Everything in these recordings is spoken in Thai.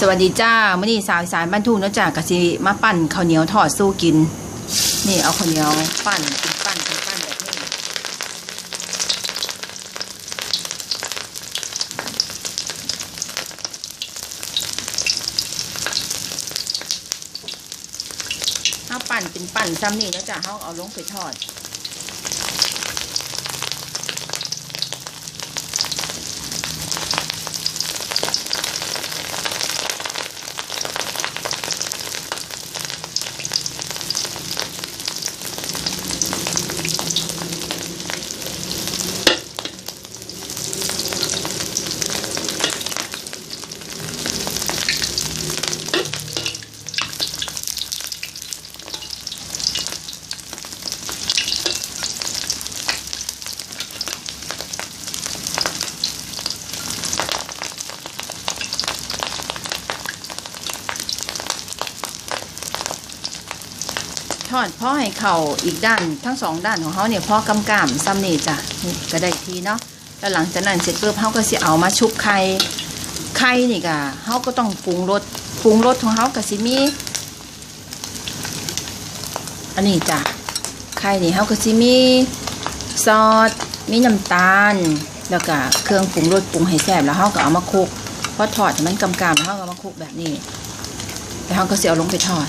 สวัสดีจ้ามื่อนี้สาวสายบ้านทุ่งเนาะจ้ากะสิมาปั่นข้าวเหนียวทอดสู้กิน นี่เอาข้าวเหนียวปั่นเป็นปั่นเป็นปั่นแบบนี้เอาปั่นเป็นปั่นซ้ำนี่เนาะจ้าเขาเอาลงไปทอด ทอดพ่อให้เข่าอีกด้านทั้งสองด้านของเขาเนี่ยพ่อกำกามซ้ำนี่จ้ะนี่ก็ได้ทีเนาะแล้วหลังจากนั้นเสร็จปุ๊บเขาก็สิเอามาชุบไข่ไข่นี่ก็เขาก็ต้องปรุงรสปรุงรสของเขาก็สิมีอันนี้จ้ะไข่นี่เขาก็สิมีซอสมีน้ำตาล แล้วก็เครื่องปรุงรสปรุงให้แซ่บแล้วเขาก็เอามาคลุกพอทอดมันกำกามแล้วเขาก็มาคลุกแบบนี้แล้วเขาก็เสิเอาลงไปทอด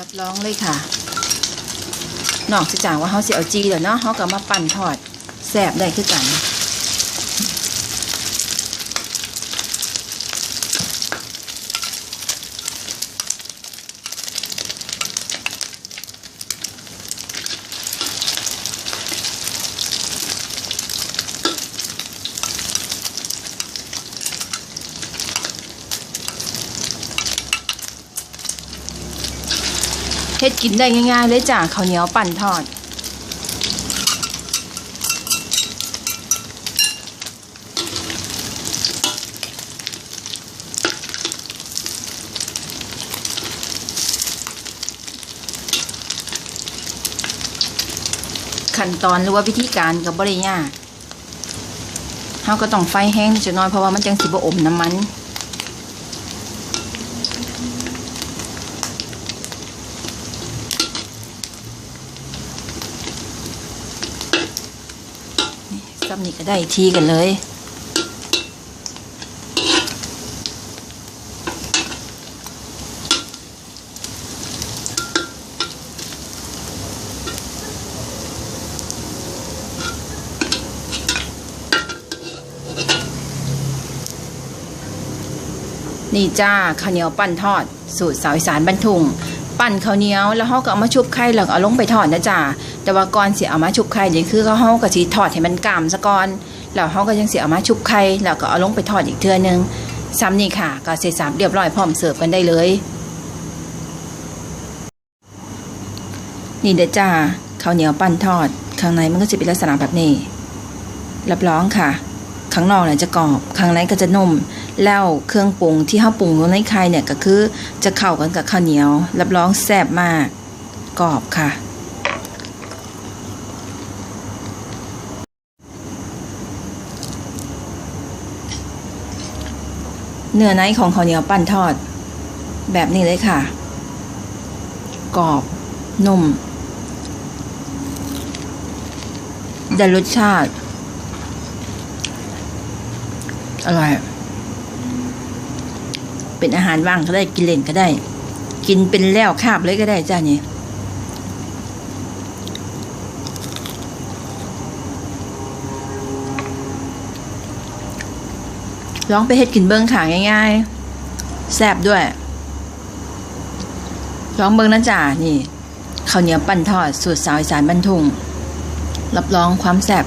รับรองเลยค่ะนอกจากว่าเขาเสียเอาจีแล้วเนาะเขาก็มาปั่นทอดแสบได้คือกัน เฮ็ดกินได้ง่ายๆเลยจ้ะข้าวเหนียวปั่นทอด ขั้นตอนหรือว่าวิธีการก็บ่ได้ยากเฮาก็ต้องไฟแห้งจะน้อยเพราะว่ามันจังสิบ่อมน้ำมัน ซับนี่ก็ได้ทีกันเลยนี่จ้าข้าวเหนียวปั้นทอด สูตรสาวอีสานบรรทุง ปั้นข้าวเหนียวแล้วเขาก็เอามาชุบไข่แล้วเอาลงไปทอดนะจ้าแต่ว่าก่อนสิเอามาชุบไข่นี่คือเขาเขาก็สิทอดให้มันกรามซะก่อนแล้วเขาก็ยังสิเอามาชุบไข่แล้วก็เอาลงไปทอดอีกเทื่อนึงซ้ำนี่ค่ะก็เสร็จสามเรียบร้อยพร้อมเสิร์ฟกันได้เลย นี่เด้อจ้าข้าวเหนียวปั้นทอด ข้างในมันก็จะเป็นลักษณะแบบนี้รับรองค่ะ ข้างนอกเนี่ยจะกรอบ ข้างในก็จะนุ่ม แล้วเครื่องปรุงที่ข้าปรุงลงในไข่เนี่ยก็คือจะเข้ากันกับข้าวเหนียว รับรองแซ่บมากกรอบค่ะเนื้อในของข้าวเหนียวปั้นทอด แบบนี้เลยค่ะ กรอบ นุ่มได้รสชาติ อร่อย เป็นอาหารว่างก็ได้กินเล่นก็ได้ กินเป็นแล้วคาบเลยก็ได้จ้านี่ลองไปเฮ็ดกินเบิ้งขาง่ายๆแซ่บด้วยลองเบิ้งนะจ้านี่ข้าวเหนียวปั้นทอดสูตรสาวอีสานบ้านทุ่งรับรองความแซ่บ